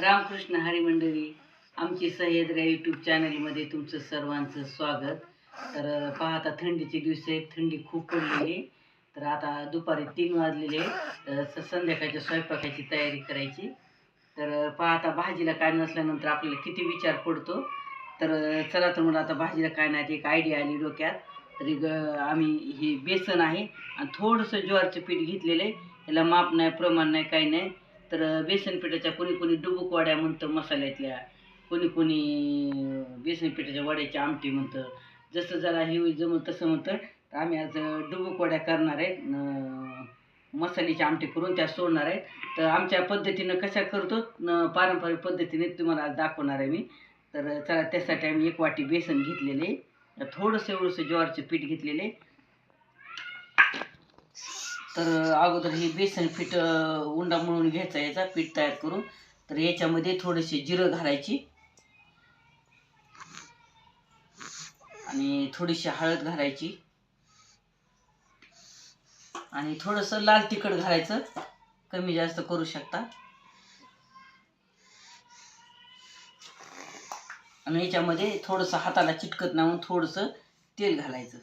रामकृष्ण हरी मंडळी आमची सह्याद्री यूट्यूब चॅनलमध्ये तुमचं सर्वांचं स्वागत. तर पाहता थंडीचे दिवस आहेत थंडी खूप पडलेली आहे. तर आता दुपारी तीन वाजलेले तर स- संध्याकाळच्या स्वयंपाकाची तयारी करायची. तर पाहता भाजीला काय नसल्यानंतर आपल्याला किती विचार पडतो. तर चला तर मला आता भाजीला काय नाही एक आयडिया आली डोक्यात. तरी ग आम्ही हे बेसन आहे आणि थोडंसं ज्वारचं पीठ घेतलेलं आहे. याला माप नाही प्रमाण नाही काही नाही. तर बेसन पिठाच्या कोणी कोणी डुबुक वड्या म्हणतं मसाल्यातल्या कोणी कोणी बेसन पिठाच्या वड्याची आमटी म्हणतं. जसं जरा हे होईल जमल तसं म्हणतं. तर आम्ही आज डुबुक वड्या करणार आहेत. मसाल्याची आमटी करून त्या सोडणार आहेत. तर आमच्या पद्धतीनं कशा करतो पारंपरिक पद्धतीने तुम्हाला आज दाखवणार आहे मी. तर चला त्यासाठी आम्ही एक वाटी बेसन घेतलेले थोडंसं एवढंसं ज्वारचं पीठ घेतलेले तर अगोदर हे बेसन पीठ उंडा मळून घ्यायचा याचा पीठ तयार करून. तर याच्यामध्ये थोडेसे जिरं घालायची. आणि थोडीशी हळद घालायची. आणि थोडंसं लाल तिखट घालायचं. कमी जास्त करू शकता. आणि याच्यामध्ये थोडंसं हाताला चिटकत नाही म्हणून थोडंसं तेल घालायचं.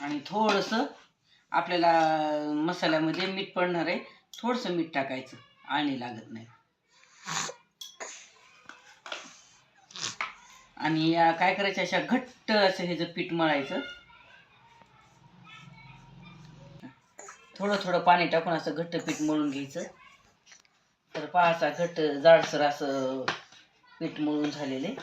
आणि थोडंसं आपल्याला मसाल्यामध्ये मीठ पडणार आहे. थोडंसं मीठ टाकायचं. आणि लागत नाही. आणि या काय करायचं अशा घट्ट असं हे जर पीठ मळायचं. थोडं थोडं पाणी टाकून असं घट्ट पीठ मळून घ्यायचं. तर पहा असा घट्ट जाडसर असं पीठ मळून झालेले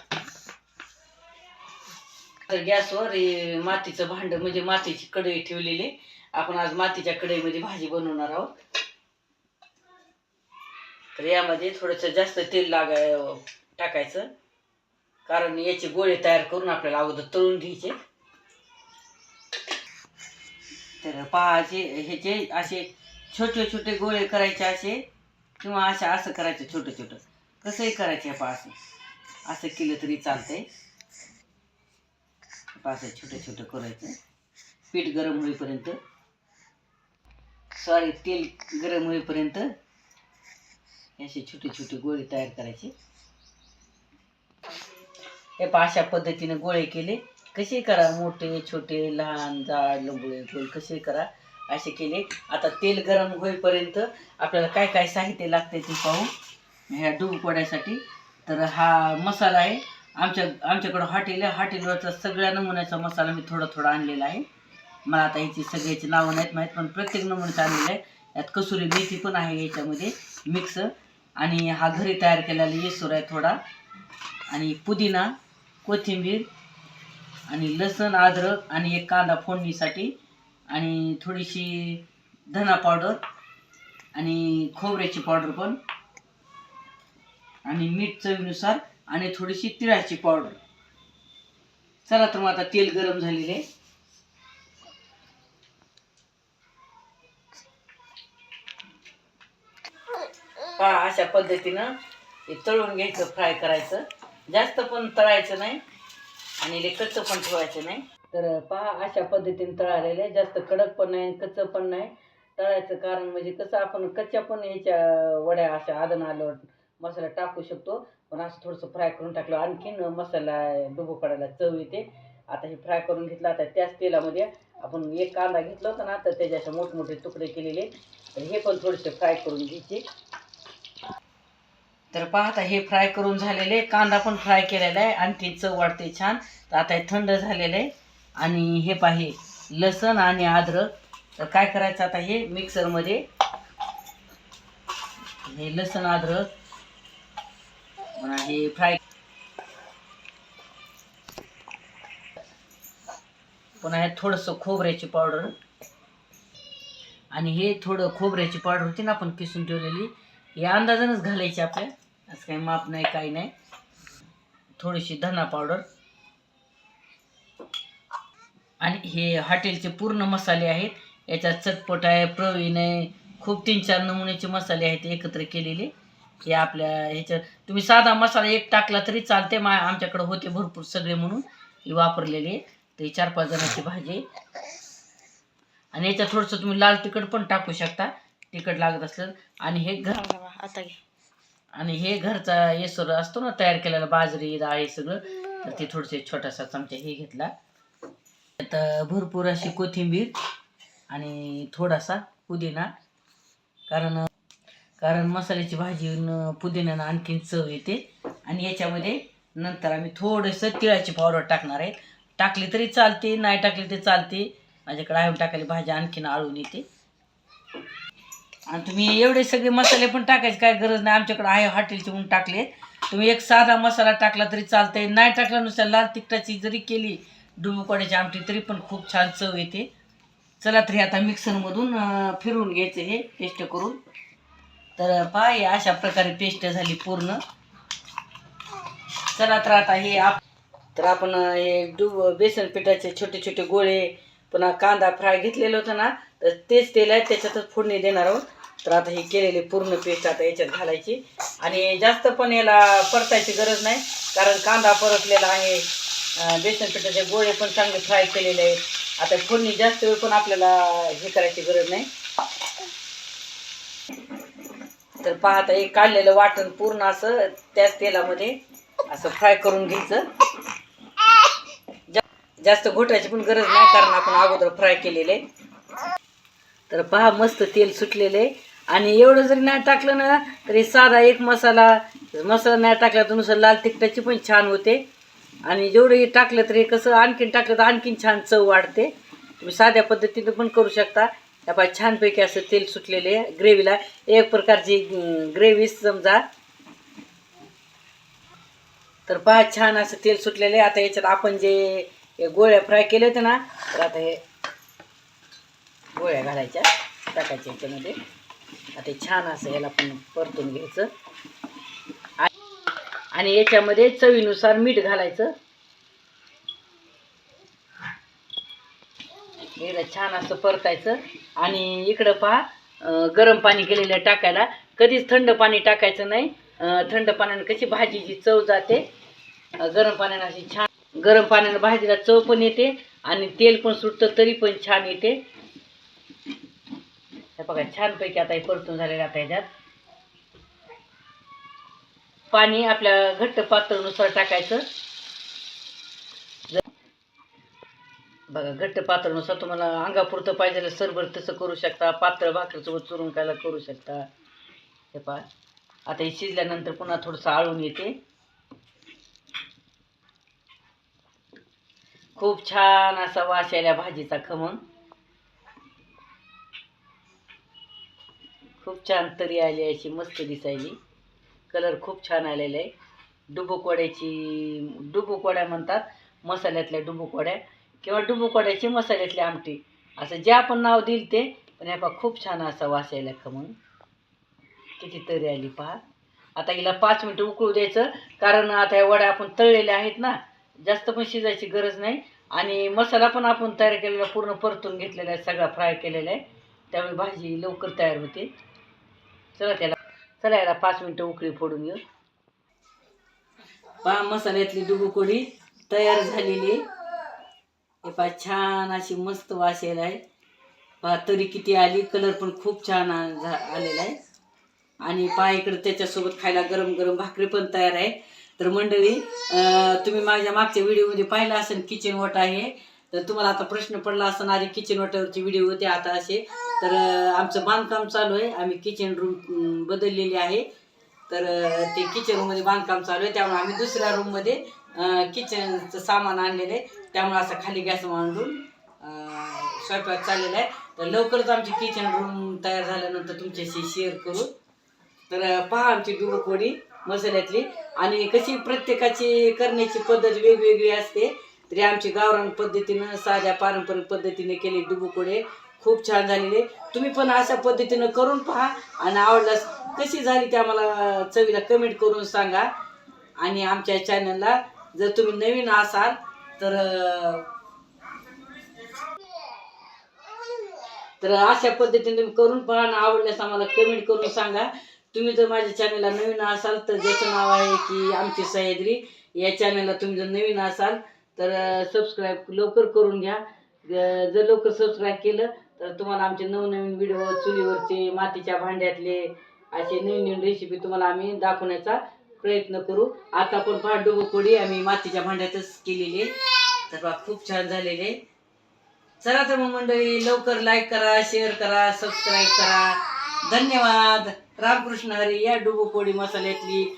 तर गॅसवर हे मातीचं भांड म्हणजे मातीची कढई ठेवलेली. आपण आज मातीच्या कढईमध्ये भाजी बनवणार आहोत. तर यामध्ये थोडंसं जास्त तेल लागाय टाकायचं. कारण याचे गोळे तयार करून आपल्याला अगोदर तळून घ्यायचे. तर पहाचे ह्याचे असे छोटे छोटे गोळे करायचे असे किंवा अशा असं करायचं छोटं छोटं. कसंही करायचं पहा असं. असं केलं तरी चालतंय. असं छोटं छोटं करायचं. पीठ गरम होईपर्यंत सॉरी तेल गरम होईपर्यंत असे छोटे छोटे गोळे तयार करायचे. हे पहा अशा पद्धतीने गोळे केले. कसे करा? मोठे छोटे लहान जाड लंबुळे गोल कसे करा? असे केले. आता तेल गरम होईपर्यंत आपल्याला काय काय साहित्य लागते ते पाहू. ह्या डूब पोड्यासाठी तर हा मसाला आहे. आमच्या आमच्याकडं हॉटेल आहे. हॉटेलवरचा सगळ्या नमुन्याचा मसाला मी थोडा थोडा आणलेला आहे. मला आता ह्याची सगळ्याची नावं नाहीत माहीत पण प्रत्येक नमुन्याचं आणलेलं आहे. यात कसुरी मेथी पण आहे याच्यामध्ये मिक्स. आणि हा घरी तयार केलेला येसूर आहे थोडा. आणि पुदिना कोथिंबीर आणि लसण अद्रक आणि एक कांदा फोडणीसाठी. आणि थोडीशी धना पावडर आणि खोबऱ्याची पावडर पण. आणि मीठ चवीनुसार आणि थोडीशी तिळाची पावडर चला तर मग आता तेल गरम झालेलं आहे. पहा अशा पद्धतीनं हे तळून घ्यायचं फ्राय करायचं. जास्त पण तळायचं नाही आणि हे कच्चं पण ठेवायचं नाही. तर पहा अशा पद्धतीने तळालेलं आहे. जास्त कडक पण नाही कच्चं पण नाही. तळायचं कारण म्हणजे कसं आपण कच्च्या पण ह्याच्या वड्या अशा आदन आल्यावर मसाला टाकू शकतो. पण असं थोडंसं फ्राय करून टाकलं आणखीन मसाला डुबू काढायला चव येते. आता हे फ्राय करून घेतलं आता त्याच तेलामध्ये आपण एक कांदा घेतला होता ना तर त्याचे असे मोठमोठे तुकडे केलेले. तर हे पण थोडेसे फ्राय करून घ्यायचे. तर पाहता हे फ्राय करून झालेले. कांदा पण फ्राय केलेला आहे. आणखी चव वाढते छान. तर आता हे थंड झालेलं आहे. आणि हे पाहे लसण आणि अद्रक. तर काय करायचं आता हे मिक्सरमध्ये हे लसण अद्रक. म्हणा हे फ्राय पुन्हा हे थोडंसं खोबऱ्याची पावडर. आणि हे थोडं खोबऱ्याची पावडर होती ना आपण किसून ठेवलेली. हे अंदाजानच घालायची आपल्या. असं काही माप नाही काही नाही. थोडीशी धना पावडर. आणि हे हॉटेलचे पूर्ण मसाले आहेत. याच्यात चटपट आहे प्रवीण आहे. खूप तीन चार नमुन्याचे मसाले आहेत एकत्र केलेले. हे आपल्या ह्याच्यात तुम्ही साधा मसाला एक टाकला तरी चालते मा आमच्याकडे होते भरपूर सगळे म्हणून हे वापरलेले. तर ही चार पाच जणांची भाजी. आणि याच्यात थोडंसं तुम्ही लाल तिखट पण टाकू शकता तिखट लागत असलं. आणि हे घर आता घे. आणि हे घरचा येसर असतो ना तयार केलेला बाजरी डाळ हे सगळं तर ते थोडसे छोटासा चमचा हे घेतला. आता भरपूर अशी कोथिंबीर आणि थोडासा पुदिना. कारण कारण मसाल्याची भाजी पुदिन्यानं आणखीन चव येते. आणि याच्यामध्ये नंतर आम्ही थोडंसं तिळाची पावडर टाकणार आहे. टाकली तरी चालते नाही टाकली तरी चालते. माझ्याकडे आहे टाकायला भाजी आणखीन आळून येते. आणि तुम्ही एवढे सगळे मसाले पण टाकायचे काय गरज नाही. आमच्याकडे आहे हॉटेलचे म्हणून टाकले. तुम्ही एक साधा मसाला टाकला तरी चालतंय. नाही टाकला नुसार लाल तिखटाची जरी केली डुबुकोड्याची आमटी तरी पण खूप छान चव येते. चला तरी आता मिक्सरमधून फिरून फिरवून घ्यायचं हे टेस्ट करून. तर पाय अशा प्रकारे पेस्ट झाली पूर्ण. चला तर आता हे आप तर आपण हे डुब बेसन पिठाचे छोटे छोटे गोळे पुन्हा कांदा फ्राय घेतलेलं होतं ना तर तेच तेल आहे त्याच्यातच फोडणी देणार आहोत. तर आता हे केलेली पूर्ण पेस्ट आता याच्यात घालायची. आणि जास्त पण याला परतायची गरज नाही कारण कांदा परतलेला आहे. बेसन पिठाचे गोळे पण चांगले फ्राय केलेले आहेत. आता फोडणी जास्त वेळ पण आपल्याला हे करायची गरज नाही. तर पाहता एक काढलेलं वाटण पूर्ण असं त्याच तेलामध्ये असं फ्राय करून घ्यायचं. जा- जास्त घोटायची पण गरज नाही कारण आपण अगोदर फ्राय केलेले. तर पहा मस्त तेल सुटलेले. आणि एवढं जरी नाही टाकलं ना तरी साधा एक मसाला मसाला नाही टाकला तर नुसतं लाल तिखटाची पण छान होते. आणि जेवढं हे टाकलं तरी कसं आणखीन टाकलं तर आणखीन छान चव वाढते. तुम्ही साध्या पद्धतीने पण करू शकता. त्यापाय छानपैकी असं तेल सुटलेले ग्रेव्हीला एक प्रकारची ग्रेव्ही समजा. तर पहा छान असं तेल सुटलेलं आहे. आता याच्यात आपण जे गोळ्या फ्राय केले होते ना तर आता हे गोळ्या घालायच्या टाकायच्या याच्यामध्ये. आता छान असं याला पण परतून घ्यायचं. आणि याच्यामध्ये चवीनुसार मीठ घालायचं. एकदा छान असं परतायचं. आणि इकडं पहा गरम पाणी केलेलं टाकायला. कधीच थंड पाणी टाकायचं नाही. थंड पाण्याने कशी भाजीची चव जाते. गरम पाण्यानं अशी छान गरम पाण्याने भाजीला चव पण येते आणि तेल पण सुटतं तरी पण छान येते. हे बघा छानपैकी आता हे परतून झालेलं आता ह्याच्यात. पाणी आपल्या घट्ट पातळनुसार टाकायचं जर- बघा घट्ट पातळनुसार तुम्हाला अंगापुरतं पाहिजे सरभर तसं करू शकता. पातळ भाकरीसोबत चुरून खायला करू शकता. हे पहा. आता हे शिजल्यानंतर पुन्हा थोडंसं आळून येते. खूप छान असा वास यायला भाजीचा खमंग. खूप छान तरी आली अशी मस्त दिसायली. कलर खूप छान आलेला आहे. डुबुकवड्याची डुबुकवड्या म्हणतात मसाल्यातल्या डुबुकवड्या. किंवा डुबुकड्याची मसाल्यातली आमटी. असं जे आपण नाव देईल ते पण ह्या पहा खूप छान असा वास यायला खमंग किती तरी आली पहा. आता हिला पाच मिनटं उकळू द्यायचं कारण आता या वड्या आपण तळलेल्या आहेत ना जास्त पण शिजायची गरज नाही. आणि मसाला पण आपण तयार केलेला पूर्ण परतून घेतलेला आहे सगळा फ्राय केलेला आहे. त्यामुळे भाजी लवकर तयार होते. चला त्याला चला याला पाच मिनटं उकळी फोडून घेऊ. पहा मसाल्यातली डुबुकोडी तयार झालेली हे पहा छान अशी मस्त वास यायला आहे. पहा तरी किती आली कलर पण खूप छान झा- आलेला आहे. आणि पहा इकडे त्याच्यासोबत खायला गरम गरम भाकरी पण तयार आहे. तर मंडळी तुम्ही माझ्या मागच्या व्हिडिओमध्ये पाहिलं असेल किचन वॉट आहे. तर तुम्हाला आता प्रश्न पडला असं आधी किचन वटावरची व्हिडिओ होते आता असे. तर आमचं बांधकाम चालू आहे. आम्ही किचन रूम बदललेली आहे. तर ते किचन रूममध्ये बांधकाम चालू आहे. त्यामुळे आम्ही दुसऱ्या रूममध्ये किचनचं सामान आणलेलं आहे. त्यामुळे असं खाली गॅस मांडून स्वयंपाक चाललेला आहे. तर लवकरच आमची किचन रूम तयार झाल्यानंतर तुमच्याशी शेअर करू. तर पहा आमची डुबुकोडी मसाल्यातली. आणि कशी प्रत्येकाची करण्याची पद्धत वेगवेगळी असते. तरी आमची गावरान पद्धतीनं साध्या पारंपरिक पद्धतीने केली डुबकोडे खूप छान झालेले तुम्ही पण अशा पद्धतीनं करून पहा. आणि आवडल्यास कशी झाली ते आम्हाला चवीला कमेंट करून सांगा. आणि आमच्या चॅनलला जर तुम्ही नवीन असाल तर तर अशा पद्धतीने तुम्ही करून पहा आणि आवडल्यास आम्हाला कमेंट करून सांगा. तुम्ही जर माझ्या चॅनलला नवीन असाल तर ज्याचं नाव आहे की आमची सह्याद्री या चॅनलला तुम्ही जर नवीन असाल तर सबस्क्राईब लवकर करून घ्या. जर लवकर सबस्क्राईब केलं तर तुम्हाला आमचे नवनवीन व्हिडिओ चुलीवरचे मातीच्या भांड्यातले असे नवीन नवीन रेसिपी तुम्हाला आम्ही दाखवण्याचा प्रयत्न करू. आता पण पहा पोळी आम्ही मातीच्या भांड्यातच केलेली आहे. तर बा खूप छान झालेले चला तर मग मंडळी लवकर लाईक करा शेअर करा सबस्क्राईब करा. धन्यवाद. रामकृष्ण हरी या डुबोपोडी मसाल्यातली.